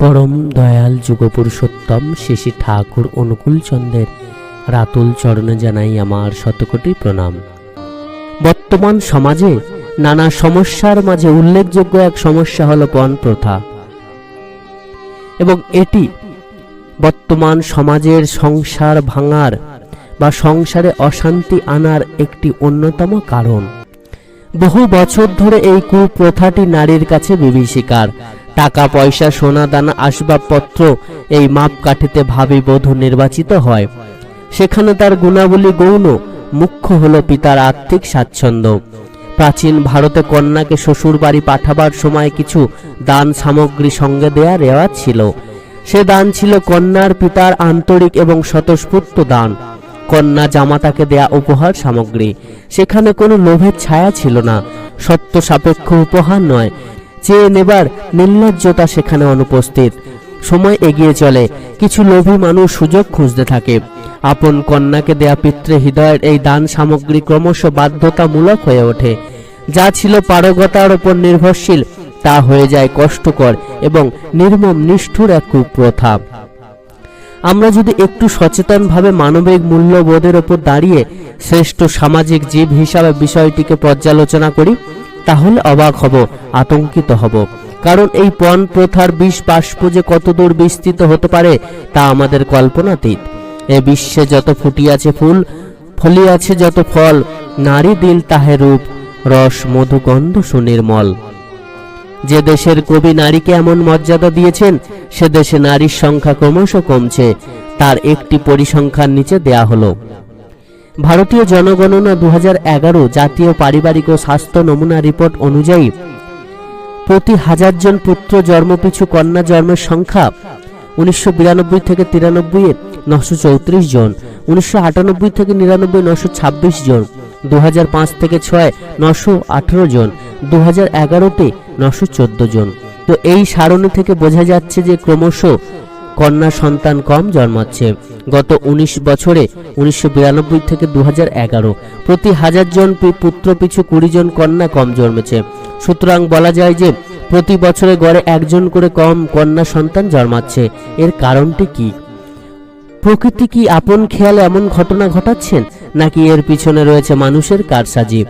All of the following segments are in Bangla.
পরম দয়াল যুগপুরুষোত্তম শিশি ঠাকুর অনুকূল চন্দ্রের রাতুল চরণে জানাই আমার শতকোটি প্রণাম। বর্তমান সমাজে নানা সমস্যার মাঝে উল্লেখযোগ্য এক সমস্যা হলো পণ প্রথা। এবং এটি বর্তমান সমাজের সংসার ভাঙার বা সংসারে অশান্তি আনার একটি অন্যতম কারণ। বহু বছর ধরে এই কুপ্রথাটি নারীর কাছে বিভীষিকার। টাকা, পয়সা, সোনা, দানা, আসবাবপত্র এই মাপকাঠিতে ভাবি বধূ নির্বাচিত হয়। সেখানে তার গুণাবলী গৌণ, মুখ্য হল পিতার আর্থিক স্বাচ্ছন্দ্য। প্রাচীন ভারতে কন্যাকে শ্বশুর বাড়ি পাঠাবার সময় কিছু দান সামগ্রী সঙ্গে দেয়া রেওয়াজ ছিল। সে দান ছিল কন্যার পিতার আন্তরিক এবং স্বতঃস্ফূর্ত দান। কন্যা জামাতাকে দেয়া উপহার সামগ্রী। সেখানে কোনো লোভের ছায়া ছিল না। সত্য সাপেক্ষ উপহার নয় চেয়ে নেবার নির্লজ্জতা সেখানে অনুপস্থিত। সময় এগিয়ে চলে, কিছু লোভী মানুষ সুযোগ খুঁজতে থাকে। আপন কন্যাকে দেয়া পিতৃ হৃদয়ের এই দান সামগ্রী ক্রমশ বাধ্যতামূলক হয়ে ওঠে। যা ছিল পারগতার ওপর নির্ভরশীল, তা হয়ে যায় কষ্টকর এবং নির্মম নিষ্ঠুর এক কুপ্রথা। আমরা যদি একটু সচেতনভাবে মানবিক মূল্যবোধের ওপর দাঁড়িয়ে শ্রেষ্ঠ সামাজিক জীব হিসাবে বিষয়টিকে পর্যালোচনা করি তাহলে অবাক হব, আতঙ্কিত হব। কারণ এই পণ প্রথার বিষ বাষ্প যে কতদূর বিস্তৃত হতে পারে, তা আমাদের কল্পনাতীত। এ বিশ্বে যত ফুটিয়াছে ফুল, ফলিয়াছে যত ফল, নারী দিল তাহে রূপ, রস, মধু, গন্ধ, সুনির্মল। যে দেশের কবি নারীকে এমন মর্যাদা দিয়েছেন, সে দেশে নারীর সংখ্যা ক্রমশ কমছে। তার একটি পরিসংখ্যান নিচে দেয়া হলো। ভারতীয় জনগণনা দু জাতীয় পারিবারিক ও স্বাস্থ্য নমুনা রিপোর্ট অনুযায়ী প্রতি হাজার জন পুত্র জন্মপিছু কন্যা জন্মের সংখ্যা উনিশশো বিরানব্বই থেকে তিরানব্বই নশো চৌত্রিশ জন, উনিশশো আটানব্বই থেকে নিরানব্বই, নশো ছাব্বিশ জন দু থেকে ছয়, নশো আঠেরো জন দু হাজার এগারোতে নশো চোদ্দ জন। তো এই সারণী থেকে বোঝা যাচ্ছে যে ক্রমশ কন্যা সন্তান কম জন্মাচ্ছে। গত ১৯ বছরে উনিশশো বিরানব্বই থেকে দু প্রতি হাজার জন পুত্র পিছু কুড়ি জন কন্যা কম জন্মেছে। সুতরাং বলা যায় যে প্রতি বছরে গড়ে একজন করে কম কন্যা সন্তান জন্মাচ্ছে। এর কারণটি কি? প্রকৃতি কি আপন খেয়ালে এমন ঘটনা ঘটাচ্ছেন, নাকি এর পিছনে রয়েছে মানুষের কারসাজি?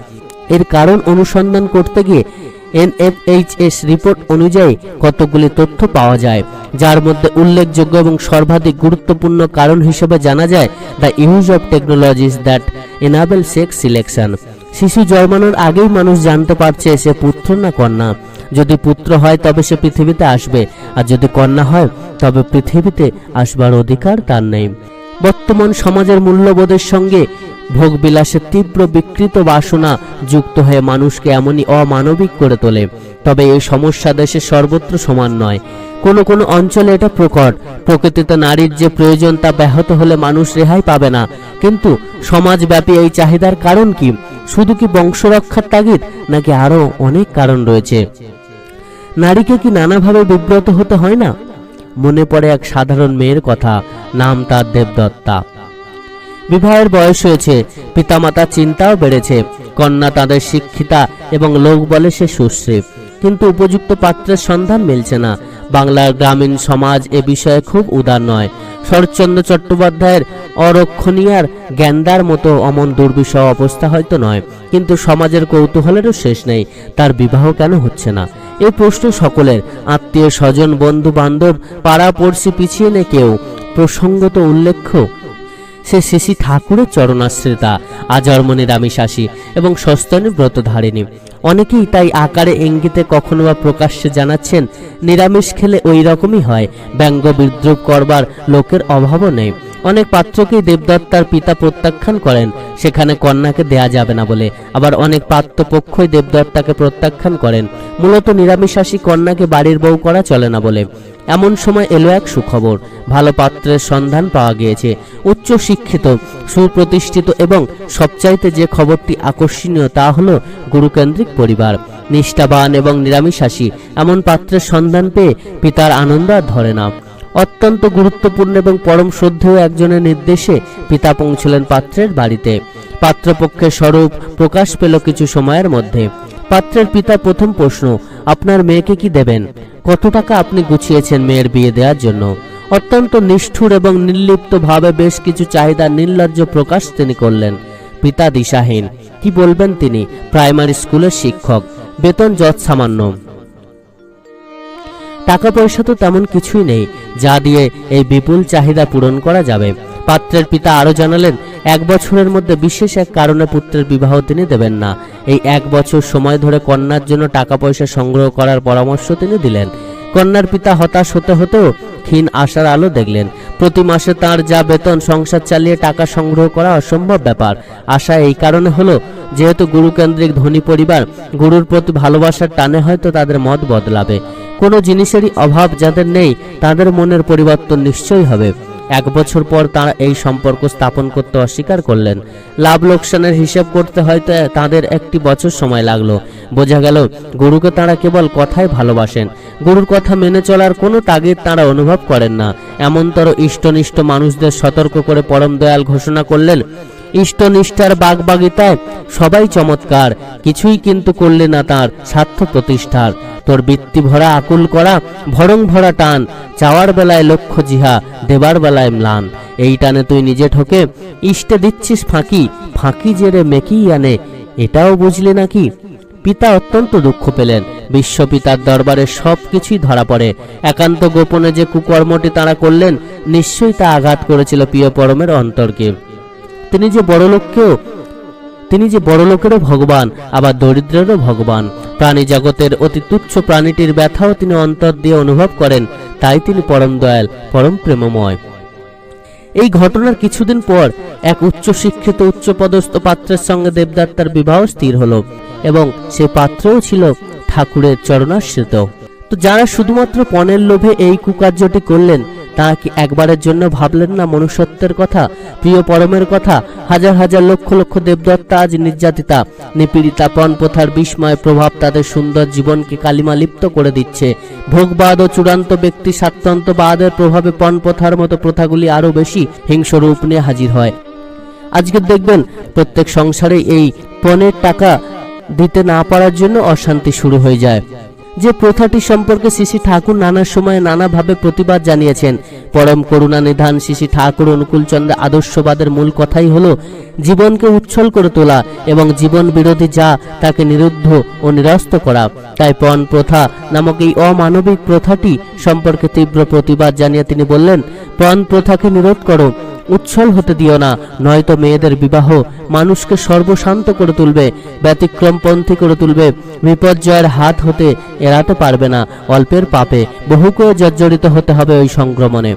এর কারণ অনুসন্ধান করতে গিয়ে এনএফএইচএস রিপোর্ট অনুযায়ী কতগুলি তথ্য পাওয়া যায়? যার মধ্যে উল্লেখযোগ্য এবং সর্বাধিক গুরুত্বপূর্ণ কারণ হিসেবে জানা যায় the use of technologies that enable sex selection শিশু জন্মানোর আগেই মানুষ জানতে পারছে সে পুত্র না কন্যা। যদি পুত্র হয়, তবে সে পৃথিবীতে আসবে। আর যদি কন্যা হয়, তবে পৃথিবীতে আসবার অধিকার তার নেই। বর্তমান সমাজের মূল্যবোধের সঙ্গে ভোগবিলাসের তীব্র বিকৃত বাসনা যুক্ত হয়ে মানুষকে এমনই অমানবিক করে তোলে। তবে এই সমস্যা দেশে সর্বত্র সমান নয়। কোনো কোনো অঞ্চলে এটা প্রকট। প্রকৃতিতে নারীর যে প্রয়োজন তা ব্যাহত হলে মানুষ রেহাই পাবে না। কিন্তু সমাজব্যাপী এই চাহিদার কারণ কি? শুধু কি বংশরক্ষার তাগিদ, নাকি আরও অনেক কারণ রয়েছে? নারীকে কি নানাভাবে বিব্রত হতে হয় না? মনে পড়ে এক সাধারণ মেয়ের কথা, নাম তার দেবদত্তা। বিবাহের বয়স হয়েছে, পিতামাতার চিন্তাও বেড়েছে, কন্যা তাদের শিক্ষিতা এবং লোক বলে সে সুশ্রী। কিন্তু উপযুক্ত পাত্রের সন্ধান মিলছে না। বাংলার গ্রামীণ সমাজ এ বিষয়ে খুব উদার নয়। শরৎচন্দ্র চট্টোপাধ্যায়ের অরক্ষণীয়ার জ্ঞানদার মতো অমন দুর্বিষহ অবস্থা হয়তো নয়, কিন্তু সমাজের কৌতূহলেরও শেষ নেই, তার বিবাহ কেন হচ্ছে না? এই প্রশ্ন সকলের। আত্মীয় স্বজন বন্ধু বান্ধব পাড়া পড়শি পিছিয়ে নে কেউ। প্রসঙ্গত উল্লেখ্য সে শিশি ঠাকুরের চরণাশ্রিতা আজন্মনি রামিশাসী এবং সস্তনী ব্রতধারিণী। অনেকেই তাই আকারে ইঙ্গিতে কখনো বা প্রকাশ্যে জানাচ্ছেন, নিরামিষ খেলে ওই রকমই হয়, ব্যঙ্গ বিদ্রুপ করবার লোকের অভাবও নেই। অনেক পাত্রকেই দেবদত্তার পিতা প্রত্যাখ্যান করেন, সেখানে কন্যাকে দেয়া যাবে না বলে। আবার অনেক পাত্রপক্ষই দেবদত্তাকে প্রত্যাখ্যান করেন। মূলত নিরামিষাসী কন্যাকে বাড়ির বউ করা চলে না বলে। এমন সময় এলো এক সুখবর। ভালো পাত্রের সন্ধান পাওয়া গিয়েছে। উচ্চ শিক্ষিত, সুপ্রতিষ্ঠিত এবং সবচাইতে যে খবরটি আকর্ষণীয় তা হলো গুরুকেন্দ্রিক পরিবার। নিষ্ঠাবান এবং নিরামিষাসী এমন পাত্রের সন্ধান পেয়ে পিতার আনন্দ আর ধরে না। অত্যন্ত গুরুত্বপূর্ণ এবং পরম শ্রদ্ধেয় একজনের নির্দেশে পিতা পৌঁছলেন পাত্রের বাড়িতে। পাত্রপক্ষের স্বরূপ প্রকাশ পেল কিছু সময়ের মধ্যে। পাত্রের পিতা প্রথম প্রশ্ন আপনার মেয়েকে কি দেবেন? কত টাকা আপনি গুছিয়েছেন মেয়ের বিয়ে দেওয়ার জন্য? অত্যন্ত নিষ্ঠুর এবং নির্লিপ্তভাবে বেশ কিছু চাহিদা নির্লজ্জ প্রকাশ তিনি করলেন। পিতা দিশাহীন, কি বলবেন তিনি? প্রাইমারি স্কুলের শিক্ষক, বেতন যৎ সামান্য টাকা পয়সা তো তেমন কিছুই নেই, যা দিয়ে এই বিপুল চাহিদা পূরণ করা যাবে। পাত্রের পিতা আরও জানালেন, এক বছরের মধ্যে বিশেষ এক কারণে পুত্রের বিবাহ তিনি দেবেন না। এই এক বছর সময় ধরে কন্যার জন্য টাকা পয়সা সংগ্রহ করার পরামর্শ তিনি দিলেন। কন্যার পিতা হতাশ হতে হতেও ক্ষীণ আশার আলো দেখলেন। প্রতি মাসে তার যা বেতন, সংসার চালিয়ে টাকা সংগ্রহ করা অসম্ভব ব্যাপার। আশা এই কারণে হলো, যেহেতু গুরুকেন্দ্রিক ধনী পরিবার, গুরুর প্রতি ভালোবাসার টানে হয়তো তাদের মত বদলাবে। কোনো জিনিসেরই অভাব যাদের নেই, তাদের মনের পরিবর্তন নিশ্চয়ই হবে। এক বছর পর তারা এই সম্পর্ক স্থাপন করতে অস্বীকার করলেন। লাভ লোকসানের হিসাব করতে হয়তো তাদের একটি বছর সময় লাগল। বোঝা গেল, গুরুকে তারা কেবল কথাই ভালোবাসেন। গুরুর কথা মেনে চলার কোনো তাগিদ তারা অনুভব করেন না। এমনতর ইষ্টনিষ্ট মানুষদের সতর্ক করে পরম দয়াল ঘোষণা করলেন ইষ্টনিষ্ঠার বাগবাগিতায়। সবাই চমৎকার। কিছুই কিন্তু করলে না তার স্বার্থ প্রতিষ্ঠার। তোর বৃত্তি ভরা আকুল করা, ভরং ভরা টান, চাওয়ার বেলায় লক্ষ্য জিহা, দেবার বেলায় ম্লান। এই টানে তুই নিজে ঠকে, ইষ্টে দিচ্ছিস ফাঁকি ফাঁকি জেরে মেকি আনে। এটাও বুঝলে নাকি? পিতা অত্যন্ত দুঃখ পেলেন। বিশ্বপিতার দরবারে সব কিছুই ধরা পড়ে। একান্ত গোপনে যে কুকর্মটি তারা করলেন, নিশ্চয়ই তা আঘাত করেছিল প্রিয় পরমের অন্তরকে। তিনি যে বড় লোককেও তিনি যে বড় লোকেরও ভগবান, আবার দরিদ্রেরও ভগবান। প্রাণী জগতের অতি তুচ্ছ প্রাণীটির ব্যথাও তিনি অন্তর দিয়ে অনুভব করেন, তাই তিনি পরম দয়াল, পরম প্রেমময়। এই ঘটনার কিছুদিন পর এক উচ্চ শিক্ষিত উচ্চ পদস্থ পাত্রের সঙ্গে দেবদত্তার বিবাহ স্থির হলো এবং সে পাত্রও ছিল ঠাকুরের চরণাশ্রিত। তো যারা শুধুমাত্র পণের লোভে এই কুকার্যটি করলেন তারা কি একবারের জন্য ভাবলেন না মনুষ্যত্বের কথা, প্রিয় পরমের কথা? হাজার হাজার লক্ষ লক্ষ দেবদত্তা আজ নির্যাতিতা। নিপীড়িতা প্রথার বিস্ময় প্রভাব তাদের সুন্দর জীবনকে কালিমা লিপ্ত করে দিচ্ছে। ভোগবাদ ও চূড়ান্ত ব্যক্তি স্বাতন্ত্রবাদের প্রভাবে প্রথার মতো প্রথাগুলি আরও বেশি হিংস্র রূপ নিয়ে হাজির হয়। আজকে দেখবেন, প্রত্যেক সংসারে এই পণের টাকা দিতে না পারার জন্য অশান্তি শুরু হয়ে যায়। যে প্রথাটি সম্পর্কে শ্রী ঠাকুর নানা সময়ে নানাভাবে প্রতিবাদ জানিয়েছেন। পরম করুণা নিধান শ্রী ঠাকুর অনুকূলচন্দ্র আদর্শবাদের মূল কথাই হলো, জীবনকে উচ্ছল করে তোলা এবং জীবন বিরোধী যা, তাকে নিরুদ্ধ ও নিরস্ত করা। তাই পণ প্রথা নামক এই অমানবিক প্রথাটি সম্পর্কে তীব্র প্রতিবাদ জানিয়ে তিনি বললেন, পণ প্রথাকে নিরোধ করো উচ্ছল হতে দিও না, নয়তো মেয়েদের বিবাহ মানুষকে সর্বশান্ত করে তুলবে, ব্যতিক্রমপন্থী করে তুলবে, বিপর্যয়ের হাত হতে এড়াতে পারবে না, অল্পের পাপে বহুকে জর্জরিত হতে হবে ওই সংক্রমণে।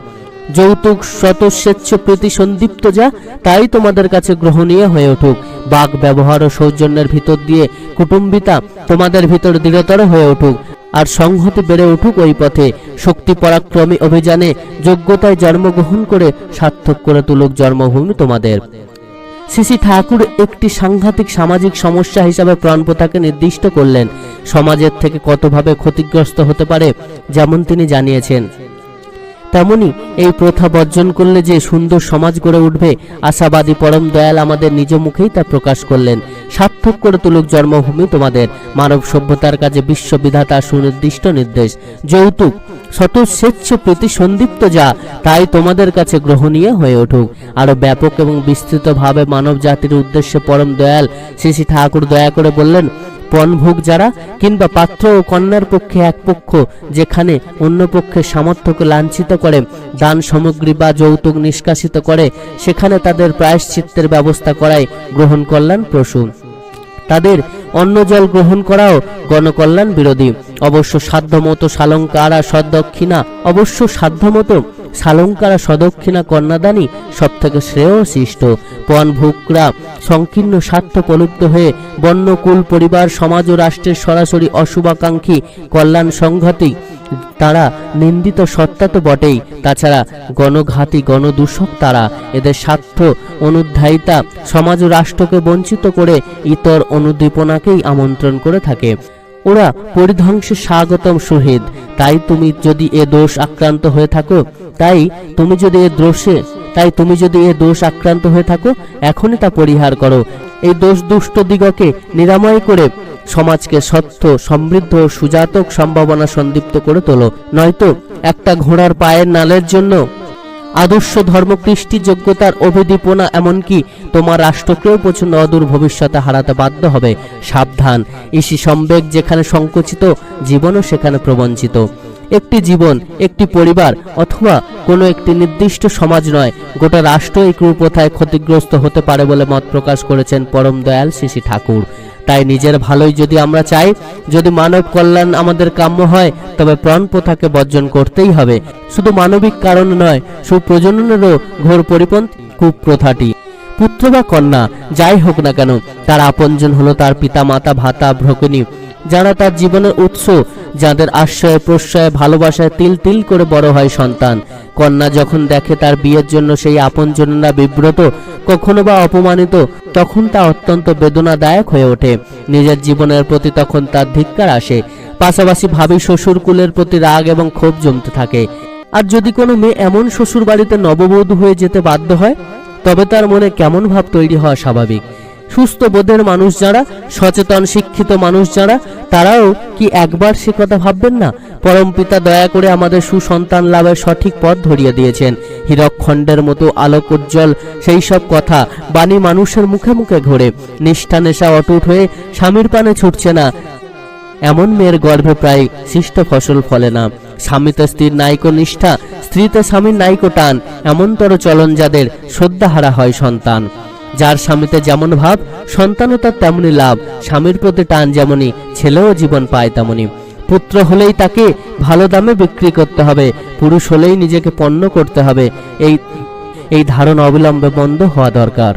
যৌতুক স্বতঃস্বেচ্ছ প্রীতি সন্দীপ্ত যা, তাই তোমাদের কাছে গ্রহণীয় হয়ে উঠুক। বাক ব্যবহার ও সৌজন্যের ভিতর দিয়ে কুটুম্বিতা তোমাদের ভিতর দৃঢ়তর হয়ে উঠুক। আর সংহতি বেড়ে উঠুক ওই পথে। শক্তি পরাক্রমী অভিযানে যোগ্যতায় জন্মগ্রহণ করে সার্থক করে তুলুক জন্মভূমি তোমাদের। শ্রী ঠাকুর একটি সাংঘাতিক সামাজিক সমস্যা হিসাবে প্রাণপ্রথাকে নির্দিষ্ট করলেন। সমাজের থেকে কতভাবে ক্ষতিগ্রস্ত হতে পারে, যেমন তিনি জানিয়েছেন। তেমনি এই প্রথা বর্জন করলে যে সুন্দর সমাজ গড়ে উঠবে, আশাবাদী পরম দয়াল আমাদের নিজ মুখেই তা প্রকাশ করলেন। সার্থক করে তুলুক জন্মভূমি তোমাদের। মানব সভ্যতার কাজে বিশ্ববিধাতা সুনির্দিষ্ট নির্দেশ। যৌতুক, শত স্বেচ্ছ প্রীতি সন্দীপ্ত যা, তাই তোমাদের কাছে গ্রহণীয় হয়ে উঠুক। আরও ব্যাপক এবং বিস্তৃতভাবে মানব জাতির উদ্দেশ্যে পরম দয়াল শ্রী শ্রী ঠাকুর দয়া করে বললেন পণভোগ যারা কিংবা পাত্র ও কন্যার পক্ষে এক পক্ষ, যেখানে অন্য পক্ষের সামর্থ্যকে লাঞ্ছিত করে, দান সামগ্রী বা যৌতুক নিষ্কাশিত করে, সেখানে তাদের প্রায়শ্চিত্তের ব্যবস্থা করাই গ্রহণ কল্যাণ প্রসূন তাদের অন্ন জল গ্রহণ করাও গণকল্যাণ বিরোধী। অবশ্য সাধ্যমতো সালঙ্কারা সদক্ষিণা অবশ্য সাধ্যমতো সালঙ্কারা সদক্ষিণা কন্যাদানই সব থেকে শ্রেয় সৃষ্ট। পণ ভুকরা সংকীর্ণ স্বার্থ প্রলুব্ধ হয়ে বন্যকুল পরিবার, সমাজ ও রাষ্ট্রের সরাসরি অশুভাকাঙ্ক্ষী কল্যাণ সংঘাতী তারা নিন্দিত সত্তা তো বটেই। তাছাড়া গণঘাতী, গণদূষক তারা এদের স্বার্থ অনুধ্যায়িতা সমাজ ও রাষ্ট্রকে বঞ্চিত করে ইতর অনুদীপনাকেই আমন্ত্রণ করে থাকে। ওরা পরিধ্বংসে স্বাগতম শহীদ। তাই তুমি যদি এ দোষ আক্রান্ত হয়ে থাকো, তাই তুমি যদি এ দোষে তাই তুমি যদি এ দোষ আক্রান্ত হয়ে থাকো, এখনই তা পরিহার করো। এই দোষ দুষ্ট দিগকে নিরাময় করে সমাজকে সত্য, সমৃদ্ধ সুজাতক সম্ভাবনা সন্দীপ্ত করে তোলো। নয়তো একটা ঘোড়ার পায়ের নালের জন্য আদর্শ ধর্ম কৃষ্টি যোগ্যতার অভিদীপনা এমনকি তোমার রাষ্ট্রকেও প্রচণ্ড অদূর ভবিষ্যতে হারাতে বাধ্য হবে। সাবধান। ইসি সম্বেগ যেখানে সংকুচিত, জীবনও সেখানে প্রবঞ্চিত। একটি জীবন, একটি পরিবার অথবা কোনো একটি নির্দিষ্ট সমাজ নয়, গোটা রাষ্ট্র এই কুপ্রথায় ক্ষতিগ্রস্ত হতে পারে বলে মত প্রকাশ করেছেন পরম দয়াল শিশি ঠাকুর। তাই নিজের ভালোই যদি আমরা চাই, যদি মানব কল্যাণ আমাদের কাম্য হয়, তবে প্রাণ প্রথাকে বর্জন করতেই হবে। শুধু মানবিক কারণ নয়, সুপ্রজননেরও ঘোর পরিপন্থী কুপ্রথাটি। পুত্র বা কন্যা, যাই হোক না কেন, তার আপনজন হলো তার পিতা মাতা ভাতা, ভ্রকিনী। যারা তার জীবনের উৎস, যাদের আশ্রয় প্রশ্রয়, ভালোবাসায় তিল তিল করে বড় হয় সন্তান। কন্যা যখন দেখে তার বিয়ের জন্য সেই আপনজনেরা বিব্রত, কখনো বা অপমানিত, তখন তা অত্যন্ত বেদনাদায়ক হয়ে ওঠে। নিজের জীবনের প্রতি তখন তার ধিক্কার আসে। পাশাপাশি ভাবি শ্বশুর কুলের প্রতি রাগ এবং ক্ষোভ জমতে থাকে। আর যদি কোনো মেয়ে এমন শ্বশুর বাড়িতে নববধূ হয়ে যেতে বাধ্য হয়, তবে তার মনে কেমন ভাব তৈরি হওয়া স্বাভাবিক। সুস্থ বোধের মানুষ যারা, সচেতন, শিক্ষিত মানুষ যারা, তারাও কি একবার সে কথা ভাববেন না? পরম পিতা দয়া করে আমাদের সুসন্তান লাভের সঠিক পথ ধরিয়ে দিয়েছেন। হীরকখণ্ডের মতো আলোক উজ্জ্বল সেই সব কথা বাণী মানুষের মুখে মুখে ঘোরে। নিষ্ঠা নেশা অটুট হয়ে স্বামীর পানে ছুটছে না। এমন মেয়ের গর্ভে প্রায় সৃষ্ট ফসল ফলে না। স্বামীতে স্ত্রীর নাইকো নিষ্ঠা, স্ত্রীতে স্বামীর নাইকো টান। এমনতর চলন যাদের শ্রদ্ধাহারা হয় সন্তান। যার স্বামীতে যেমন ভাব, সন্তানও তার তেমনি লাভ। স্বামীর প্রতি টান যেমনই, ছেলেও জীবন পায় তেমনি পুত্র হলেই তাকে ভালো দামে বিক্রি করতে হবে, পুরুষ হলেই নিজেকে পণ্য করতে হবে। এই এই ধারণা অবিলম্বে বন্ধ হওয়া দরকার।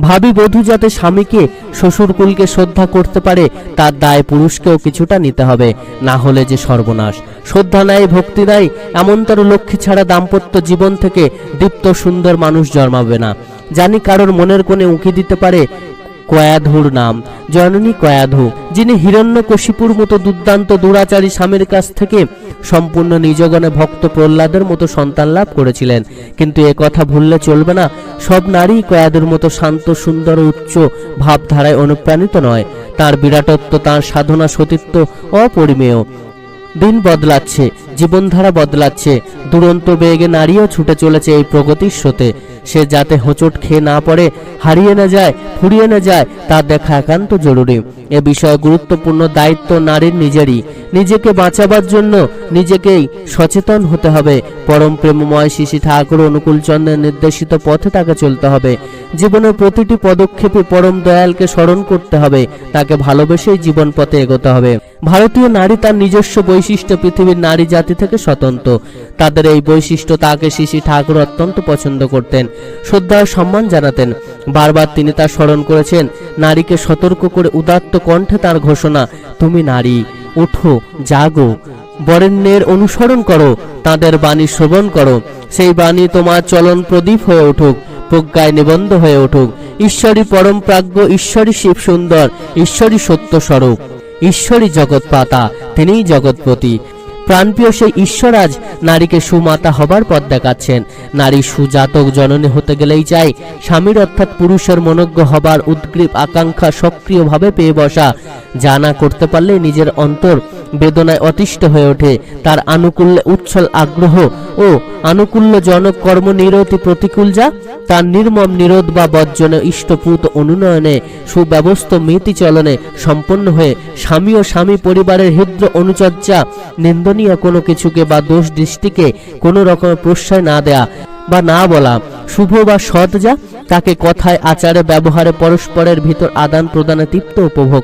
ভাবি বধূ যাতে স্বামীকে, শ্বশুরকুলকে শ্রদ্ধা করতে পারে, তার দায় পুরুষকেও কিছুটা নিতে হবে। না হলে যে সর্বনাশ। শ্রদ্ধা নাই, ভক্তি নাই এমনতর লক্ষ্মী ছাড়া দাম্পত্য জীবন থেকে দীপ্ত সুন্দর মানুষ জন্মাবে না। জানি কারোর মনের কোণে উঁকি দিতে পারে কয়াধুর নাম। জননী কয়াধু, যিনি হিরণ্যকশিপুর মতো দুর্দান্ত দুরাচারী স্বামীর কাছ থেকে সম্পূর্ণ নিজগণে ভক্ত প্রহ্লাদের মতো সন্তান লাভ করেছিলেন। কিন্তু এ কথা ভুললে চলবে না। সব নারী কয়াদের মতো শান্ত, সুন্দর উচ্চ ভাবধারায় অনুপ্রাণিত নয়। তার বিরাটত্ব, তার সাধনা সতীত্ব অপরিমেয়। দিন বদলাচ্ছে। জীবনধারা বদলাচ্ছে। দুরন্ত বেগে নারীও ছুটে চলেছে এই প্রগতির স্রোতে। সে যাতে হোঁচট খেয়ে না পড়ে, হারিয়ে না যায়, ফুরিয়ে না যায়, তা দেখা একান্ত জরুরি। এ বিষয়ে গুরুত্বপূর্ণ দায়িত্ব নারীর নিজেরই। নিজেকে বাঁচাবার জন্য নিজেকেই সচেতন হতে হবে। পরম প্রেমময় শিশি ঠাকুর অনুকূল চন্দ্রের নির্দেশিত পথে তাকে চলতে হবে। জীবনের প্রতিটি পদক্ষেপে পরম দয়ালকে স্মরণ করতে হবে। তাকে ভালোবেসেই জীবন পথে এগোতে হবে। ভারতীয় নারী তার নিজস্ব বৈশিষ্ট্য পৃথিবীর নারী জাতি থেকে স্বতন্ত্র। তাদের এই বৈশিষ্ট্য তাকে শিশি ঠাকুর অত্যন্ত পছন্দ করতেন, শ্রদ্ধা সম্মান জানাতেন। বারবার তিনি তা স্মরণ করেছেন, নারীকে সতর্ক করে উদাত্ত কণ্ঠে তার ঘোষণা, তুমি নারী ওঠো জাগো। বরেণ্যের অনুসরণ করো, তাদের বাণী শ্রবণ করো। সেই বাণী তোমার চলন প্রদীপ হয়ে উঠুক, প্রজ্ঞায় নিবন্ধ হয়ে উঠুক। ঈশ্বরী পরম প্রাজ্ঞ ঈশ্বরী শিব সুন্দর ঈশ্বরী সত্য স্বরূপ। ঈশ্বরী জগৎপাতা তিনিই জগৎপতি। প্রাণপ্রিয় সেই ঈশ্বরাজ নারীকে সুমাতা হবার পথ দেখাচ্ছেন। নারী সুজাতক জননী হতে গেলেই চাই, স্বামীর অর্থাৎ পুরুষের মনজ্ঞ হবার উদ্গ্রীব আকাঙ্ক্ষা সক্রিয়ভাবে পেয়ে বসা। যা না করতে পারলে নিজের অন্তর বেদনায় অতিষ্ঠ হয়ে ওঠে। তার আনুকূল্যে উচ্ছল আগ্রহ ও আনুকূল্যজনক কর্ম নিরতি প্রতিকূল যা তার নির্মম নিরোধ বা বর্জনে ইষ্টপুত অনুনয়নে সুব্যবস্থ চলনে সম্পন্ন হয়ে স্বামী ও স্বামী পরিবারের হৃদ্র অনুচর্যা নিন্দনীয় কোনো কিছুকে বা দোষ দৃষ্টিকে কোনো রকমের প্রশ্রয় না দেয়া বা না বলা। শুভ বা সৎ যা, তাকে কথায়, আচারে, ব্যবহারে, পরস্পরের ভিতর আদান প্রদানে তৃপ্ত উপভোগ।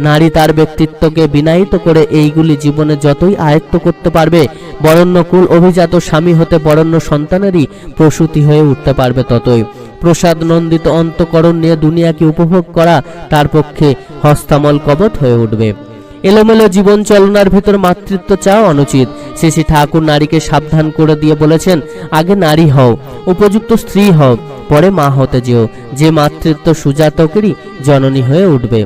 নারী তার ব্যক্তিত্বকে বিনায়িত করে এইগুলি জীবনে যতই আয়ত্ত করতে পারবে, বরণ্য কুল অভিজাত স্বামী হতে বরণ্য সন্তানেরই প্রসূতি হয়ে উঠতে পারবে ততই। প্রসাদ নন্দিত অন্তকরণ নিয়ে দুনিয়াকে উপভোগ করা তার পক্ষে হস্তামল কবত হয়ে উঠবে। এলোমেলো জীবন চলনার ভিতর মাতৃত্ব চাও অনুচিত। শ্রী ঠাকুর নারীকে সাবধান করে দিয়ে বলেছেন, আগে নারী হও, উপযুক্ত স্ত্রী হও, পরে মা হতে যেও। যে মাতৃত্ব সুজাতকেরই জননী হয়ে উঠবে।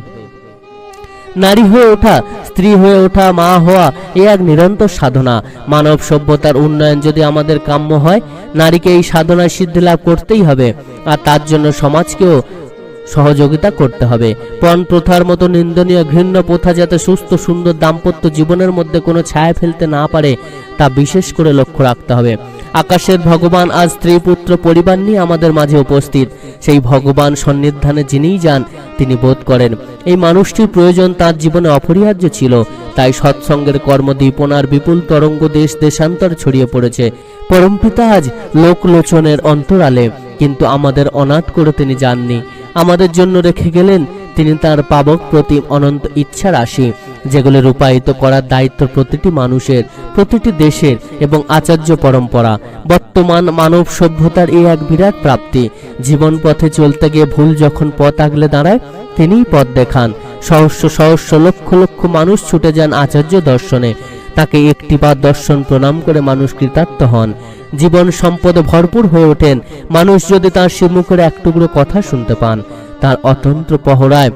নারী হয়ে ওঠা, স্ত্রী হয়ে ওঠা, মা হওয়া, এ এক নিরন্তর সাধনা। মানব সভ্যতার উন্নয়ন যদি আমাদের কাম্য হয়, নারীকে এই সাধনায় সিদ্ধি লাভ করতেই হবে। আর তার জন্য সমাজকেও সহযোগিতা করতে হবে। পণ প্রথার মতো নিন্দনীয় ঘৃণ্য প্রথা যাতে সুস্থ, সুন্দর, দাম্পত্য জীবনের মধ্যে কোনো ছায়া ফেলতে না পারে, তা বিশেষ করে লক্ষ্য রাখতে হবে। আকাশের ভগবান আজ স্ত্রী পুত্র পরিবার নিয়ে আমাদের মাঝে উপস্থিত। সেই ভগবান সন্নিধানে যিনিই যান, তিনি বোধ করেন, এই মানুষটির প্রয়োজন তার জীবনে অপরিহার্য ছিল। তাই সৎসঙ্গের কর্মদীপনার বিপুল তরঙ্গ দেশ দেশান্তর ছড়িয়ে পড়েছে। পরমপিতা আজ লোকলোচনের অন্তরালে, কিন্তু আমাদের অনাথ করে তিনি যাননি। আমাদের জন্য রেখে গেলেন, তিনি তার পাবক প্রতি অনন্ত ইচ্ছা রাশি যেগুলো রূপায়িত করার দায়িত্ব প্রতিটি মানুষের, প্রতিটি দেশের এবং আচার্য পরম্পরা। বর্তমান মানব সভ্যতার এই এক বিরাট প্রাপ্তি। জীবন পথে চলতে গিয়ে ভুল যখন পথ আগলে দাঁড়ায়, তিনিই পথ দেখান। সহস্র সহস্র লক্ষ লক্ষ মানুষ ছুটে যান আচার্য দর্শনে। তাকে একটিবার দর্শন প্রণাম করে মানুষ কৃতার্থ হন। জীবন সম্পদে ভরপুর হয়ে ওঠেন। মানুষ যদি তার শিবমুখের এক টুকরো কথা শুনতে পান, তার অতন্ত্র পহরায়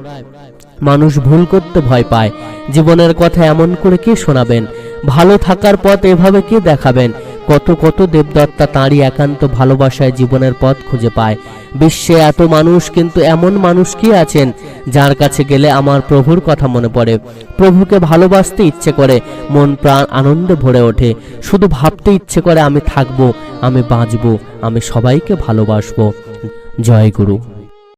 মানুষ ভুল করতে ভয় পায়। জীবনের কথা এমন করে কে শোনাবেন? ভালো থাকার পথ এভাবে কে দেখাবেন? কত কত দেবদত্তা তাঁরই একান্ত ভালোবাসায় জীবনের পথ খুঁজে পায়। বিশ্বে এত মানুষ, কিন্তু এমন মানুষ কি আছেন? যার কাছে গেলে আমার প্রভুর কথা মনে পড়ে। প্রভুকে ভালোবাসতে ইচ্ছে করে, মন প্রাণ আনন্দে ভরে ওঠে। শুধু ভাবতে ইচ্ছে করে আমি থাকব, আমি বাঁচবো, আমি সবাইকে ভালোবাসবো। জয় গুরু।